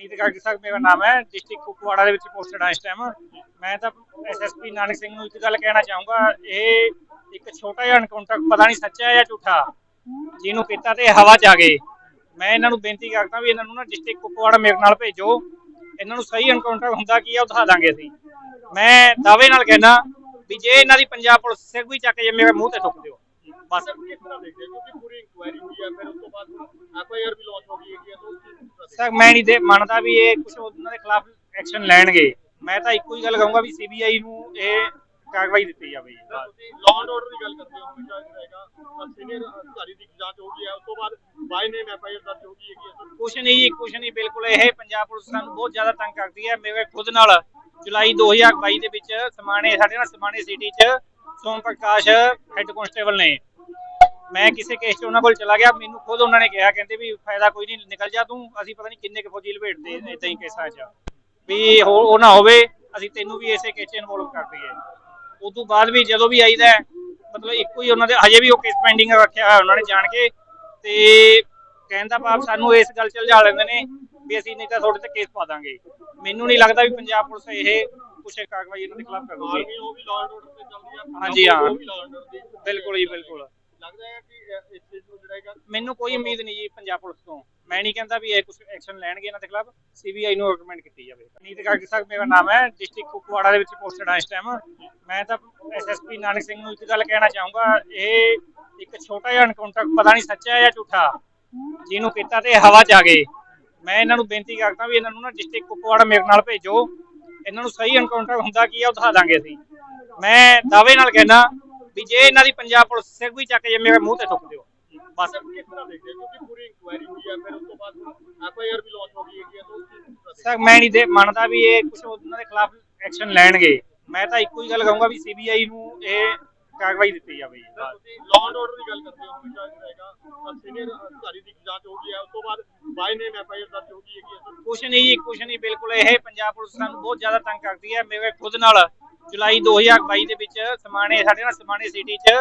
ਨੀਤ ਗਾਰਗੀ ਸਾਹਿਬ ਮੇਰਾ ਨਾਮ ਹੈ ਡਿਸਟ੍ਰਿਕਟ ਕੁਪਵਾੜਾ ਦੇ ਵਿੱਚ ਪੋਸਟਡ ਹਾਂ ਇਸ ਟਾਈਮ ਮੈਂ ਤਾਂ ਐਸਐਸਪੀ ਨਾਨਕ ਸਿੰਘ ਨੂੰ ਇੱਕ ਗੱਲ ਕਹਿਣਾ ਚਾਹੂੰਗਾ ਇਹ ਇੱਕ ਛੋਟਾ ਜਿਹਾ ਐਨਕਾਊਂਟਰ ਪਤਾ ਨਹੀਂ ਸੱਚਾ ਹੈ ਜਾਂ ਝੂਠਾ ਜਿਹਨੂੰ ਕੀਤਾ ਤੇ ਹਵਾ ਚ ਆ ਗਏ। ਮੈਂ ਇਹਨਾਂ ਨੂੰ ਬੇਨਤੀ ਕਰਦਾ ਵੀ ਇਹਨਾਂ ਨੂੰ ਨਾ ਡਿਸਟ੍ਰਿਕਟ ਕੁਪਵਾੜਾ ਮੇਰੇ ਨਾਲ ਭੇਜੋ। ਇਹਨਾਂ ਨੂੰ ਸਹੀ ਐਨਕਾਊਂਟਰ ਹੁੰਦਾ ਕੀ ਆ ਉਹ ਦਿਖਾ ਦਾਂਗੇ ਅਸੀਂ। ਮੈਂ ਦਾਅਵੇ ਨਾਲ ਕਹਿਣਾ ਵੀ ਜੇ ਇਹਨਾਂ ਦੀ ਪੰਜਾਬ ਪੁਲਿਸ ਸਿਰ ਵੀ ਚੱਕ ਜੇ ਮੇਰੇ ਮੂੰਹ ਤੇ ਥੁੱਕ ਦਿਓ। ਬਸ। ਕਿਸ ਤਰ੍ਹਾਂ ਦੇਖਦੇ ਕਿਉਂਕਿ ਪੂਰੀ ਇਨਕੁਆਇਰੀ ਹੋਈ ਹੈ ਫਿਰ ਉਸ ਤੋਂ ਬਾਅਦ ਐਫਆਈਆਰ ਵੀ ਲਾਂਚ ਹੋ ਗਈ ਹੈ ਤਾਂ ਉਸ ਨੂੰ ਸਰ ਮੈਂ ਨਹੀਂ ਦੇ ਮੰਨਦਾ ਵੀ ਇਹ ਕੁਝ ਉਹਨਾਂ ਦੇ ਖਿਲਾਫ ਐਕਸ਼ਨ ਲੈਣਗੇ। ਮੈਂ ਤਾਂ ਇੱਕੋ ਹੀ ਗੱਲ ਕਹੂੰਗਾ ਵੀ ਸੀਬੀਆਈ ਨੂੰ ਇਹ ਕਾਰਵਾਈ ਦਿੱਤੀ ਜਾਵੇ। ਲਾਅ ਐਂਡ ਆਰਡਰ ਦੀ ਗੱਲ ਕਰਦੇ ਹੋ ਹਮੇਸ਼ਾ ਰਹੇਗਾ ਸੀਨੀਅਰ ਅਧਿਕਾਰੀ ਦੀ ਜਾਂਚ ਹੋ ਗਈ ਹੈ ਉਸ ਤੋਂ ਬਾਅਦ ਬਾਈ ਨੇਮ ਐਫਆਈਆਰ ਦਰਜ ਹੋ ਗਈ ਹੈ ਕਿ ਕੁਛ ਨਹੀਂ ਜੀ ਕੁਛ ਨਹੀਂ ਬਿਲਕੁਲ ਇਹ ਪੰਜਾਬ ਪੁਲਿਸ ਸਾਨੂੰ ਬਹੁਤ ਜ਼ਿਆਦਾ ਤੰਗ ਕਰਦੀ ਹੈ। ਮੇਰੇ ਖੁਦ ਨਾਲ ਜੁਲਾਈ 2022 ਦੇ ਵਿੱਚ ਸਮਾਣੇ ਸਾਡੇ ਨਾਲ ਸਮਾਣੇ ਸਿਟੀ 'ਚ ਸੋਮ ਪ੍ਰਕਾਸ਼ ਹੈੱਡ ਕਨਸਟੇਬਲ ਨੇ। ਮੈਂ ਕਿਸੇ ਕੇਸ 'ਚ ਉਹਨਾਂ ਕੋਲ ਚਲਾ ਗਿਆ ਮੈਨੂੰ ਖੁਦ ਉਹਨਾਂ ਨੇ ਕਿਹਾ ਕਹਿੰਦੇ ਵੀ ਫਾਇਦਾ ਕੋਈ ਨਹੀਂ ਨਿਕਲ ਜਾ ਤੂੰ ਅਸੀਂ ਪਤਾ ਨਹੀਂ ਕਿੰਨੇ ਕੁ ਫੌਜੀ ਲਪੇਟਦੇ ਇਦਾਂ ਹੀ ਕੇਸਾਂ 'ਚ। ਵੀ ਹੋ- ਉਹ ਨਾ ਹੋਵੇ ਅਸੀਂ ਤੈਨੂੰ ਵੀ ਇਸੇ ਕੇਸ 'ਚ ਇਨਵੋਲਵ ਕਰ ਦਈਏ। ਉਸ ਤੋਂ ਬਾਅਦ ਵੀ ਜਦੋਂ ਵੀ ਆਈਦਾ ਹੈ, ਮਤਲਬ ਇੱਕੋ ਹੀ ਉਹਨਾਂ ਦੇ ਹਜੇ ਵੀ ਉਹ ਕੇਸ ਪੈਂਡਿੰਗ ਰੱਖਿਆ ਹੋਇਆ ਉਹਨਾਂ ਨੇ ਜਾਣ ਕੇ ਤੇ ਕਹਿੰਦਾ ਭਾਵ ਸਾਨੂੰ ਇਸ ਗੱਲ 'ਚ ਉਲਝਾ ਲੈਂਦੇ ਨੇ ਵੀ ਅਸੀਂ ਨਹੀਂ ਤਾਂ ਤੁਹਾਡੇ ਤੇ ਕੇਸ ਪਾ ਦਾਂਗੇ। ਮੈਨੂੰ ਨਹੀਂ ਲੱਗਦਾ ਵੀ ਪੰਜਾਬ ਪੁਲਿਸ ਇਹ ਕੁਛ ਕਾਰਵਾਈ ਇਹਨਾਂ ਦੇ ਖਿਲਾਫ ਕਰੂਗੀ। ਆਰਮੀ ਉਹ ਵੀ ਲਾਅ ਐਂਡ ਆਰਡਰ ਤੇ ਚੱਲਦੀ ਹੈ ਪੰਜਾਬ ਹਾਂਜੀ, ਹਾਂ। ਉਹ ਵੀ ਲਾਅ ਐਂਡ ਆਰਡਰ ਦੀ। ਬਿਲਕੁਲ ਜੀ ਬਿਲਕੁਲ। ਲੱਗਦਾ ਹੈ ਕਿ ਇਸ ਚੀਜ਼ ਨੂੰ ਜਿਹੜਾ ਹੈਗਾ ਮੈਨੂੰ ਕੋਈ ਉਮੀਦ ਨਹੀਂ ਜੀ ਪੰਜਾਬ ਪੁਲਿਸ ਤੋਂ। ਮੈਂ ਨਹੀਂ ਕਹਿੰਦਾ ਵੀ ਇਹ ਕੁਝ ਐਕਸ਼ਨ ਲੈਣਗੇ ਇਹਨਾਂ ਦੇ ਖਿਲਾਫ। ਸੀਬੀਆਈ ਨੂੰ ਰეკਮੈਂਡ ਕੀਤੀ ਜਾਵੇ। ਨੀਤ ਗਾਰਗੀ ਸਾਹਿਬ ਮੇਰਾ ਨਾਮ ਹੈ। ਡਿਸਟ੍ਰਿਕਟ ਕੁਪਵਾੜਾ ਦੇ ਵਿੱਚ ਪੋਸਟਡ ਹਾਂ ਇਸ ਟਾਈਮ ਮੈਂ ਤਾਂ ਐਸਐਸਪੀ ਨਾਨਕ ਸਿੰਘ ਨੂੰ ਇੱਕ ਗੱਲ ਕਹਿਣਾ ਚਾਹੂੰਗਾ। ਇਹ ਇੱਕ ਛੋਟਾ ਜਿਹਾ ਐਨਕਾਊਂਟਰ ਪਤਾ ਨਹੀਂ ਸੱਚਾ ਹੈ ਜਾਂ ਝੂਠਾ ਜਿਹਨੂੰ ਕੀਤਾ ਤੇ ਹਵਾ ਚ ਆ ਗਏ। ਮੈਂ ਇਹਨਾਂ ਨੂੰ ਬੇਨਤੀ ਕਰਦਾ ਵੀ ਇਹਨਾਂ ਨੂੰ ਨਾ ਡਿਸਟ੍ਰਿਕਟ ਕੁਪਵਾੜਾ ਮੇਰੇ ਨਾਲ ਭੇਜੋ। ਇਹਨਾਂ ਨੂੰ ਸਹੀ ਐਨਕਾਊਂਟਰ ਹੁੰਦਾ ਕੀ ਆ ਉਹ ਦਿਖਾ ਦਾਂਗੇ ਅਸੀਂ। ਮੈਂ ਦਾਅਵੇ ਨਾਲ ਕਹਿਣਾ ਵੀ ਜੇ ਇਹਨਾਂ ਦੀ ਪੰਜਾਬ ਪੁਲਿਸ ਸਿਰ ਵੀ ਚੱਕ ਜੇ, ਮੇਰੇ ਮੂੰਹ ਤੇ ਥੁੱਕ ਦਿਓ। ਬਸ। ਕਿਸ ਤਰ੍ਹਾਂ ਦੇਖਦੇ ਹੋ ਕਿਉਂਕਿ ਪੂਰੀ ਇਨਕੁਆਇਰੀ ਹੋਈ ਹੈ ਫਿਰ ਉਸ ਤੋਂ ਬਾਅਦ ਐਫਆਈਆਰ ਵੀ ਲਾਂਚ ਹੋ ਗਈ ਹੈ ਤਾਂ ਸਰ, ਮੈਂ ਨਹੀਂ ਦੇ ਮੰਨਦਾ ਵੀ ਇਹ ਕੁਝ ਉਹਨਾਂ ਦੇ ਖਿਲਾਫ ਐਕਸ਼ਨ ਲੈਣਗੇ। ਮੈਂ ਤਾਂ ਇੱਕੋ ਹੀ ਗੱਲ ਕਹੂੰਗਾ ਵੀ ਸੀਬੀਆਈ ਨੂੰ ਇਹ ਕਾਰਵਾਈ ਦਿੱਤੀ ਜਾਵੇ। ਲਾਅ ਐਂਡ ਆਰਡਰ ਦੀ ਗੱਲ ਕਰਦੇ ਹੋ ਹਮੇਸ਼ਾ ਰਹੇਗਾ ਸੀਨੀਅਰ ਅਧਿਕਾਰੀ ਦੀ ਜਾਂਚ ਹੋ ਗਈ ਹੈ ਉਸ ਤੋਂ ਬਾਅਦ ਬਾਈ ਨੇਮ ਐਫਆਈਆਰ ਦਰਜ ਹੋ ਗਈ ਹੈ ਕੁਛ ਨਹੀਂ ਜੀ, ਕੁਛ ਨਹੀਂ, ਬਿਲਕੁਲ ਇਹ ਪੰਜਾਬ ਪੁਲਿਸ ਸਾਨੂੰ ਬਹੁਤ ਜ਼ਿਆਦਾ ਤੰਗ ਕਰਦੀ ਹੈ। ਮੇਰੇ ਖੁਦ ਨਾਲ ਜੁਲਾਈ 2022 ਦੇ ਵਿੱਚ ਸਮਾਣੇ ਸਾਡੇ ਨਾਲ ਸਮਾਣੇ ਸਿਟੀ 'ਚ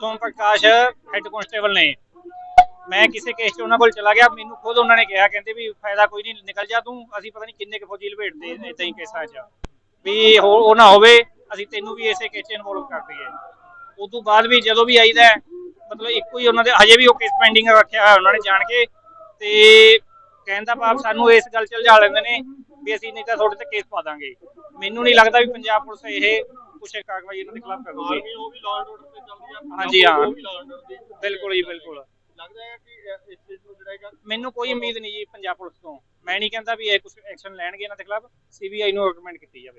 ਸੋਮ ਪ੍ਰਕਾਸ਼ ਹੈੱਡ ਕਨਸਟੇਬਲ ਨੇ। ਮੈਂ ਕਿਸੇ ਕੇਸ 'ਚ ਉਹਨਾਂ ਕੋਲ ਚਲਾ ਗਿਆ, ਮੈਨੂੰ ਖੁਦ ਉਹਨਾਂ ਨੇ ਕਿਹਾ, ਕਹਿੰਦੇ ਵੀ ਫਾਇਦਾ ਕੋਈ ਨਹੀਂ, ਨਿਕਲ ਜਾ ਤੂੰ, ਅਸੀਂ ਪਤਾ ਨਹੀਂ ਕਿੰਨੇ ਕੁ ਫੌਜੀ ਲਪੇਟਦੇ ਇਦਾਂ ਹੀ ਕੇਸਾਂ 'ਚ। ਵੀ ਉਹ ਨਾ ਹੋਵੇ, ਅਸੀਂ ਤੈਨੂੰ ਵੀ ਇਸੇ ਕੇਸ 'ਚ ਇਨਵੋਲਵ ਕਰ ਦਈਏ। ਉਸ ਤੋਂ ਬਾਅਦ ਵੀ ਜਦੋਂ ਵੀ ਆਈਦਾ ਮਤਲਬ ਇੱਕੋ ਹੀ ਉਹਨਾਂ ਦੇ ਹਜੇ ਵੀ ਉਹ ਕੇਸ ਪੈਂਡਿੰਗ ਰੱਖਿਆ ਹੋਇਆ ਉਹਨਾਂ ਨੇ ਜਾਣ ਕੇ। ਤੇ ਕਹਿੰਦਾ ਭਾਵ ਸਾਨੂੰ ਇਸ ਗੱਲ 'ਚ ਉਲਝਾ ਲੈਂਦੇ ਨੇ ਵੀ ਅਸੀਂ ਨਹੀਂ ਤਾਂ ਤੁਹਾਡੇ ਤੇ ਕੇਸ ਪਾ ਦਾਂਗੇ। ਮੈਨੂੰ ਨਹੀਂ ਲੱਗਦਾ ਵੀ ਪੰਜਾਬ ਪੁਲਿਸ ਇਹ ਕੁਛ ਕਾਰਵਾਈ ਇਹਨਾਂ ਦੇ ਖਿਲਾਫ ਕਰੂਗੀ। ਆਰਮੀ ਉਹ ਵੀ ਲਾਅ ਐਂਡ ਆਰਡਰ ਤੇ ਚੱਲਦੀ ਹੈ ਹਾਂਜੀ, ਹਾਂ। ਉਹ ਵੀ ਦੀ। ਬਿਲਕੁਲ ਜੀ ਬਿਲਕੁਲ। ਲੱਗਦਾ ਹੈ ਕਿ ਅ, ਇਸ ਚੀਜ਼ ਨੂੰ ਜਿਹੜਾ ਹੈਗਾ ਮੈਨੂੰ ਕੋਈ ਉਮੀਦ ਨਹੀਂ ਜੀ ਪੰਜਾਬ ਪੁਲਿਸ ਤੋਂ। ਮੈਂ ਨਹੀਂ ਕਹਿੰਦਾ ਵੀ ਇਹ ਕੁਝ ਐਕਸ਼ਨ ਲੈਣਗੇ ਇਹਨਾਂ ਦੇ ਖਿਲਾਫ। ਸੀਬੀਆਈ ਨੂੰ ਰეკਮੈਂਡ ਕੀਤੀ ਜਾਵੇ।